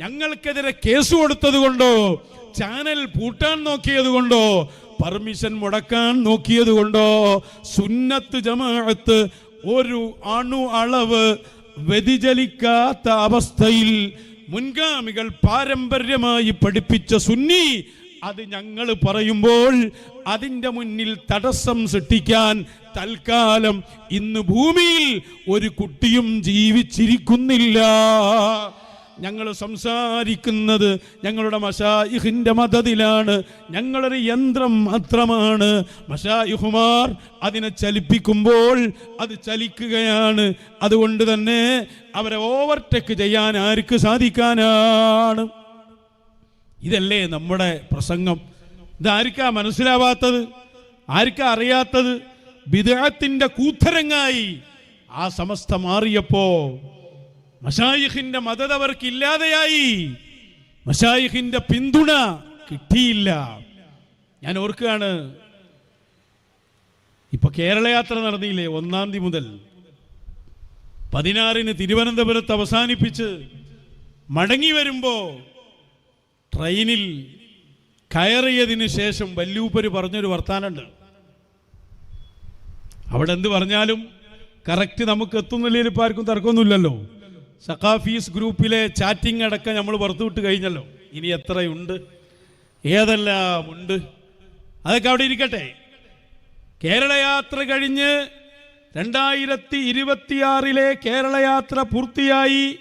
ഞങ്ങൾക്കെതിരെ case കൊടുത്തത് കൊണ്ടോ? Channel പൂട്ടാൻ നോക്കിയത് കൊണ്ടോ? പെർമിഷൻ മുടക്കാൻ നോക്കിയത് കൊണ്ടോ? സുന്നത്ത് ജമാഅത്ത് ഒരു അണു അളവ് വ്യതിചലിക്കാത്ത അവസ്ഥയിൽ മുൻഗാമികൾ പാരമ്പര്യമായി പഠിപ്പിച്ച സുന്നി അത് ഞങ്ങൾ പറയുമ്പോൾ അതിന്റെ മുന്നിൽ തടസ്സം സൃഷ്ടിക്കാൻ തൽക്കാലം ഇന്ന് ഭൂമിയിൽ ഒരു കുട്ടിയും ജീവിച്ചിരിക്കുന്നില്ല. ഞങ്ങൾ സംസാരിക്കുന്നത് ഞങ്ങളുടെ മഷായിഹിന്റെ മതത്തിലാണ്. ഞങ്ങളൊരു യന്ത്രം മാത്രമാണ്. മഷായിഹുമാർ അതിനെ ചലിപ്പിക്കുമ്പോൾ അത് ചലിക്കുകയാണ്. അതുകൊണ്ട് തന്നെ അവരെ ഓവർടേക്ക് ചെയ്യാൻ ആർക്ക് സാധിക്കാനാണ്? ഇതല്ലേ നമ്മുടെ പ്രസംഗം. ഇതാർക്കാ മനസ്സിലാവാത്തത്? ആർക്കാ അറിയാത്തത്? വിദേഹത്തിന്റെ കൂത്തരങ്ങായി ആ സമസ്ത മാറിയപ്പോ മഷായിഖിന്റെ മദത് അവർക്ക് ഇല്ലാതെയായി മഷായിഖിന്റെ പിന്തുണ കിട്ടിയില്ല. ഞാൻ ഓർക്കുകയാണ് ഇപ്പൊ കേരളയാത്ര നടന്നില്ലേ ഒന്നാം തീയതി മുതൽ? പതിനാറിന് തിരുവനന്തപുരത്ത് അവസാനിപ്പിച്ച് മടങ്ങി വരുമ്പോ ട്രെയിനിൽ കയറിയതിന് ശേഷം വല്യൂപ്പര് പറഞ്ഞൊരു വർത്താനുണ്ട് അവിടെ എന്ത് പറഞ്ഞാലും കറക്റ്റ് നമുക്ക് എത്തുന്നില്ലെങ്കിൽ ഇപ്പം ആർക്കും തർക്കമൊന്നുമില്ലല്ലോ. സഖാഫീസ് ഗ്രൂപ്പിലെ ചാറ്റിംഗ് അടക്കം നമ്മൾ പുറത്തുവിട്ട് കഴിഞ്ഞല്ലോ. ഇനി എത്രയുണ്ട്? ഏതെല്ലാം ഉണ്ട്? അതൊക്കെ അവിടെ ഇരിക്കട്ടെ. കേരളയാത്ര കഴിഞ്ഞ് രണ്ടായിരത്തി ഇരുപത്തിയാറിലെ കേരളയാത്ര പൂർത്തിയായി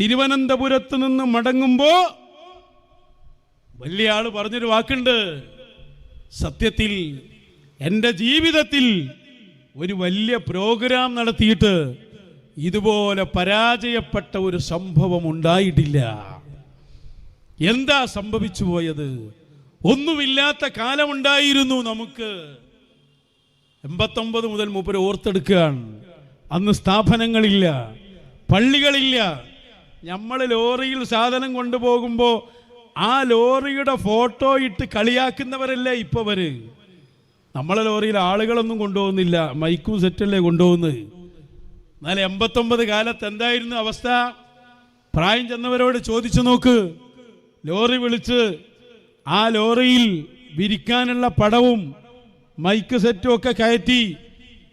തിരുവനന്തപുരത്ത് നിന്ന് മടങ്ങുമ്പോൾ വലിയ ആൾ പറഞ്ഞൊരു വാക്കുണ്ട്. സത്യത്തിൽ എന്റെ ജീവിതത്തിൽ ഒരു വലിയ പ്രോഗ്രാം നടത്തിയിട്ട് ഇതുപോലെ പരാജയപ്പെട്ട ഒരു സംഭവം ഉണ്ടായിട്ടില്ല. എന്താ സംഭവിച്ചു പോയത്? ഒന്നുമില്ലാത്ത കാലമുണ്ടായിരുന്നു നമുക്ക്. എൺപത്തൊമ്പത് മുതൽ മൂപ്പര് ഓർത്തെടുക്കുകയാണ്. അന്ന് സ്ഥാപനങ്ങളില്ല പള്ളികളില്ല. നമ്മൾ ലോറിയിൽ സാധനം കൊണ്ടുപോകുമ്പോൾ ആ ലോറിയുടെ ഫോട്ടോ ഇട്ട് കളിയാക്കുന്നവരല്ലേ ഇപ്പൊ വര് നമ്മളെ ലോറിയിൽ ആളുകളൊന്നും കൊണ്ടുപോകുന്നില്ല. മൈക്കും സെറ്റല്ലേ കൊണ്ടുപോകുന്നത്? എന്നാൽ എൺപത്തൊമ്പത് കാലത്ത് എന്തായിരുന്നു അവസ്ഥ? പ്രായം ചെന്നവരോട് ചോദിച്ചു നോക്ക്. ലോറി വിളിച്ച് ആ ലോറിയിൽ വിരിക്കാനുള്ള പടവും മൈക്ക് സെറ്റും ഒക്കെ കയറ്റി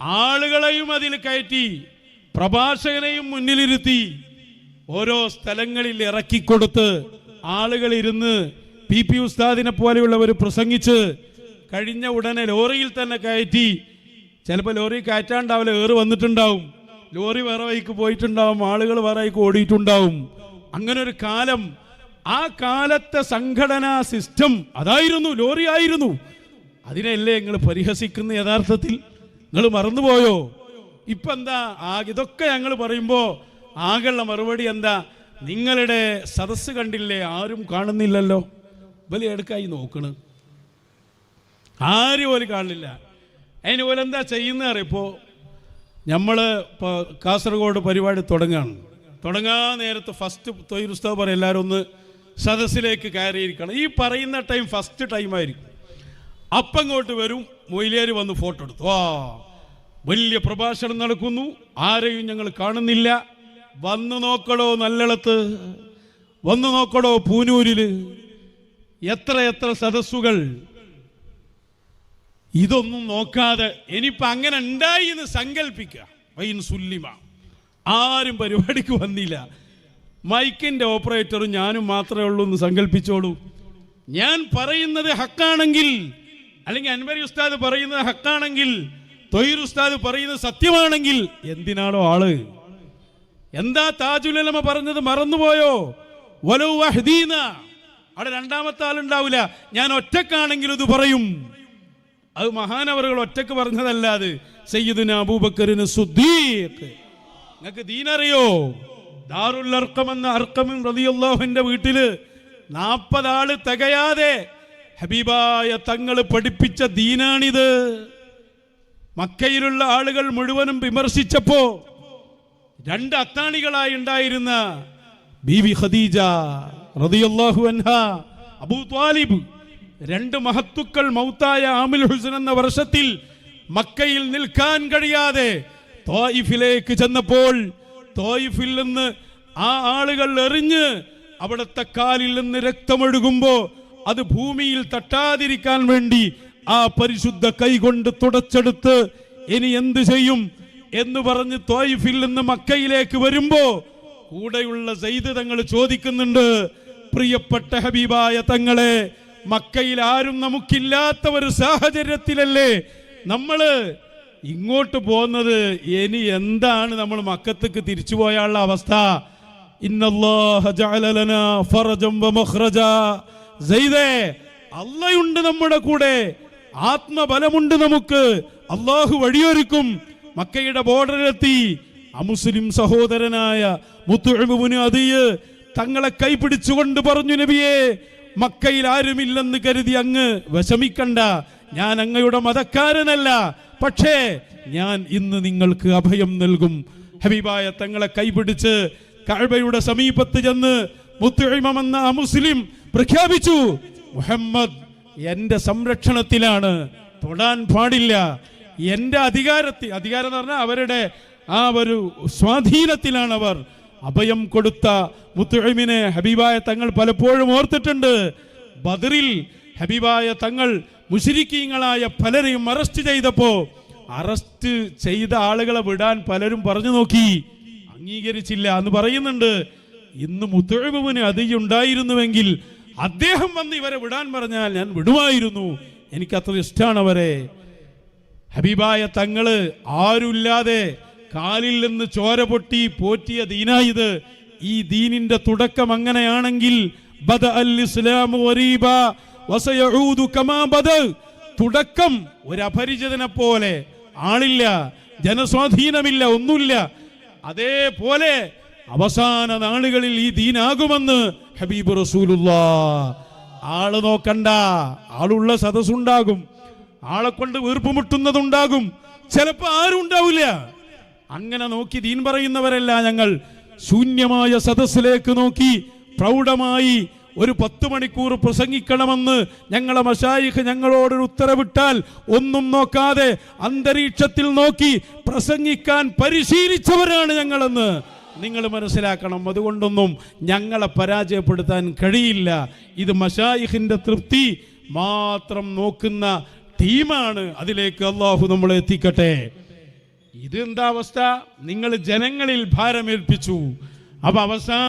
ആളുകളെയും അതിൽ കയറ്റി പ്രഭാഷകനെയും മുന്നിലിരുത്തി ഓരോ സ്ഥലങ്ങളിൽ ഇറക്കിക്കൊടുത്ത് ആളുകൾ ഇരുന്ന് പി പി ഉസ്താദിനെ പോലെയുള്ളവർ പ്രസംഗിച്ച് കഴിഞ്ഞ ഉടനെ ലോറിയിൽ തന്നെ കയറ്റി. ചിലപ്പോൾ ലോറി കയറ്റാണ്ടാവില്ല ഏറ് വന്നിട്ടുണ്ടാവും. ലോറി വേറെ വഴിക്ക് പോയിട്ടുണ്ടാവും ആളുകൾ വേറെ വഴിക്ക് ഓടിയിട്ടുണ്ടാവും. അങ്ങനെ ഒരു കാലം ആ കാലത്തെ സംഘടനാ സിസ്റ്റം അതായിരുന്നു ലോറി ആയിരുന്നു. അതിനല്ലേ നിങ്ങൾ പരിഹസിക്കുന്ന യഥാർത്ഥത്തിൽ? നിങ്ങൾ മറന്നുപോയോ? ഇപ്പൊ എന്താ ആ ഇതൊക്കെ ഞങ്ങൾ പറയുമ്പോ ആകെയുള്ള മറുപടി എന്താ? നിങ്ങളുടെ സദസ്സ് കണ്ടില്ലേ ആരും കാണുന്നില്ലല്ലോ? വലിയ എടുക്കായി നോക്കണ്. ആരും പോലും കാണില്ല. അതിന് പോലെ എന്താ ചെയ്യുന്ന നമ്മൾ ഇപ്പോൾ കാസർഗോഡ് പരിപാടി തുടങ്ങുകയാണ് തുടങ്ങാൻ നേരത്ത് ഫസ്റ്റ് തൊഴിലുസ്താവ് പറയും എല്ലാവരും ഒന്ന് സദസ്സിലേക്ക് കയറിയിരിക്കണം. ഈ പറയുന്ന ടൈം ഫസ്റ്റ് ടൈമായിരിക്കും അപ്പം ഇങ്ങോട്ട് വരും മൊയിലേര് വന്ന് ഫോട്ടോ എടുത്തു. ആ വലിയ പ്രഭാഷണം നടക്കുന്നു. ആരെയും ഞങ്ങൾ കാണുന്നില്ല. വന്നു നോക്കടോ നല്ലളത്ത്. വന്നു നോക്കടോ പൂനൂരിൽ എത്ര എത്ര സദസ്സുകൾ ഇതൊന്നും നോക്കാതെ ഇനിയിപ്പോൾ അങ്ങനെ ഉണ്ടായി എന്ന് സങ്കല്പിക്കുക സുല്ലിമ. ആരും പരിപാടിക്ക് വന്നില്ല. മൈക്കിന്റെ ഓപ്പറേറ്ററും ഞാനും മാത്രമേ ഉള്ളൂ എന്ന് സങ്കല്പിച്ചോളൂ ഞാൻ പറയുന്നത് ഹക്കാണെങ്കിൽ അല്ലെങ്കിൽ അൻവരി ഉസ്താദ് പറയുന്നത് ഹക്കാണെങ്കിൽ തൊയിർ ഉസ്താദ് പറയുന്നത് സത്യമാണെങ്കിൽ എന്തിനാണോ ആൾ? എന്താ താജുലമ പറഞ്ഞത് മറന്നുപോയോ? വലൗ വഹദീന. അവിടെ രണ്ടാമത്തെ ആളുണ്ടാവില്ല. ഞാൻ ഒറ്റക്കാണെങ്കിൽ ഇത് പറയും. അത് മഹാനവറുകൾ ഒറ്റയ്ക്ക് പറഞ്ഞതല്ല സയ്യിദുന അബൂബക്കറിന് സുദ്ദീഖ്. നിങ്ങൾക്ക് ദീനറിയോ? ദാറുൽ അർക്കം എന്ന അർക്കമിൻ റളിയല്ലാഹുവിന്റെ വീട്ടിൽ നാൽപ്പതാൾ തികയാതെ ഹബീബായ തങ്ങൾ പഠിപ്പിച്ച ദീനാണിത്. മക്കയിലുള്ള ആളുകൾ മുഴുവനും വിമർശിച്ചപ്പോ രണ്ട് അത്താണികളായി ഉണ്ടായിരുന്ന ബീവി ഖദീജ റളിയല്ലാഹു അൻഹ അബൂ ത്വാലിബ് രണ്ട് മഹത്തുക്കൾ മൗത്തായ ആമിൽ ഹുസൻ എന്ന വർഷത്തിൽ മക്കയിൽ നിൽക്കാൻ കഴിയാതെ തോയിഫിലേക്ക് ചെന്നപ്പോൾ തോയിഫിൽ നിന്ന് ആ ആളുകൾ എറിഞ്ഞ് അവിടുത്തെ കാലിൽ നിന്ന് രക്തമൊഴുകുമ്പോ അത് ഭൂമിയിൽ തട്ടാതിരിക്കാൻ വേണ്ടി ആ പരിശുദ്ധ കൈകൊണ്ട് തുടച്ചെടുത്ത് ഇനി എന്തു ചെയ്യും എന്ന് പറഞ്ഞ് തോയിഫിൽ നിന്ന് മക്കയിലേക്ക് വരുമ്പോ കൂടെയുള്ള സൈദ് തങ്ങൾ ചോദിക്കുന്നുണ്ട് പ്രിയപ്പെട്ട ഹബീബായ തങ്ങളെ മക്കയിൽ ആരും നമുക്കില്ലാത്ത ഒരു സാഹചര്യത്തിലല്ലേ നമ്മൾ ഇങ്ങോട്ട് പോകുന്നത്? ഇനി എന്താണ് നമ്മൾ മക്കത്തേക്ക് തിരിച്ചു പോയാനുള്ള അവസ്ഥ. അള്ളയുണ്ട് നമ്മുടെ കൂടെ. ആത്മബലമുണ്ട് നമുക്ക്. അള്ളാഹു വഴിയൊരുക്കും. മക്കയുടെ ബോർഡറിലെത്തി. അമുസ്ലിം സഹോദരനായ മുത്തുഅബുന് അതിയ് തങ്ങളെ കൈപിടിച്ചുകൊണ്ട് പറഞ്ഞു നബിയെ മക്കയിൽ ആരുമില്ലെന്ന് കരുതി അങ്ങ് വിഷമിക്കണ്ട. ഞാൻ അങ്ങയുടെ മതക്കാരനല്ല. പക്ഷേ ഞാൻ ഇന്ന് നിങ്ങൾക്ക് അഭയം നൽകും. ഹബീബായ തങ്ങളെ കൈപിടിച്ച് കഅബയുടെ സമീപത്ത് ചെന്ന് മുത്തുഴിമെന്ന ആ മുസ്ലിം പ്രഖ്യാപിച്ചു മുഹമ്മദ് എന്റെ സംരക്ഷണത്തിലാണ്. തൊടാൻ പാടില്ല. എന്റെ അധികാരത്തിൽ അധികാരം എന്ന് പറഞ്ഞാൽ അവരുടെ ആ ഒരു സ്വാധീനത്തിലാണ് അവർ. അഭയം കൊടുത്ത മുത്തുഴിമിനെ ഹബീബായ തങ്ങൾ പലപ്പോഴും ഓർത്തിട്ടുണ്ട്. ബദറിൽ ഹബീബായ തങ്ങൾ മുഷിരിക്കീങ്ങളായ പലരെയും അറസ്റ്റ് ചെയ്തപ്പോ അറസ്റ്റ് ചെയ്ത ആളുകളെ വിടാൻ പലരും പറഞ്ഞു നോക്കി. അംഗീകരിച്ചില്ല എന്ന് പറയുന്നുണ്ട്. ഇന്ന് മുത്തുഴിമിന് അതിയുണ്ടായിരുന്നുവെങ്കിൽ അദ്ദേഹം വന്ന് ഇവരെ വിടാൻ പറഞ്ഞാൽ ഞാൻ വിടുമായിരുന്നു. എനിക്ക് അത്ര ഇഷ്ടമാണ് അവരെ. ഹബീബായ തങ്ങൾ ആരുമില്ലാതെ കാലിൽ നിന്ന് ചോര പൊട്ടി പോറ്റിയ ദീനായത് ഈ ദീനിന്റെ തുടക്കം അങ്ങനെയാണെങ്കിൽ തുടക്കം ഒരു പോലെ ആളില്ല ജനസ്വാധീനമില്ല ഒന്നുമില്ല. അതേപോലെ അവസാന നാളുകളിൽ ഈ ദീനാകുമെന്ന് ഹബീബ് റസൂലുള്ള. ആൾ നോക്കണ്ട ആളുള്ള സദസ്സുണ്ടാകും ആളെ കൊണ്ട് വീർപ്പുമുട്ടുന്നതുണ്ടാകും. ചിലപ്പോൾ ആരും ഉണ്ടാവില്ല അങ്ങനെ നോക്കി ദീൻ പറയുന്നവരല്ല ഞങ്ങൾ. ശൂന്യമായ സദസ്സിലേക്ക് നോക്കി പ്രൗഢമായി ഒരു പത്ത് മണിക്കൂർ പ്രസംഗിക്കണമെന്ന് ഞങ്ങളെ മഷായിഖ് ഞങ്ങളോടൊരു ഉത്തരവിട്ടാൽ ഒന്നും നോക്കാതെ അന്തരീക്ഷത്തിൽ നോക്കി പ്രസംഗിക്കാൻ പരിശീലിച്ചവരാണ് ഞങ്ങളെന്ന്. നിങ്ങൾ മനസ്സിലാക്കണം അതുകൊണ്ടൊന്നും ഞങ്ങളെ പരാജയപ്പെടുത്താൻ കഴിയില്ല. ഇത് മഷായിഖിന്റെ തൃപ്തി മാത്രം നോക്കുന്ന ടീമാണ്. അതിലേക്ക് അള്ളാഹു നമ്മളെ എത്തിക്കട്ടെ. ഇതെന്താ അവസ്ഥ? നിങ്ങൾ ജനങ്ങളിൽ ഭാരമേൽപ്പിച്ചു. അപ്പൊ അവസാന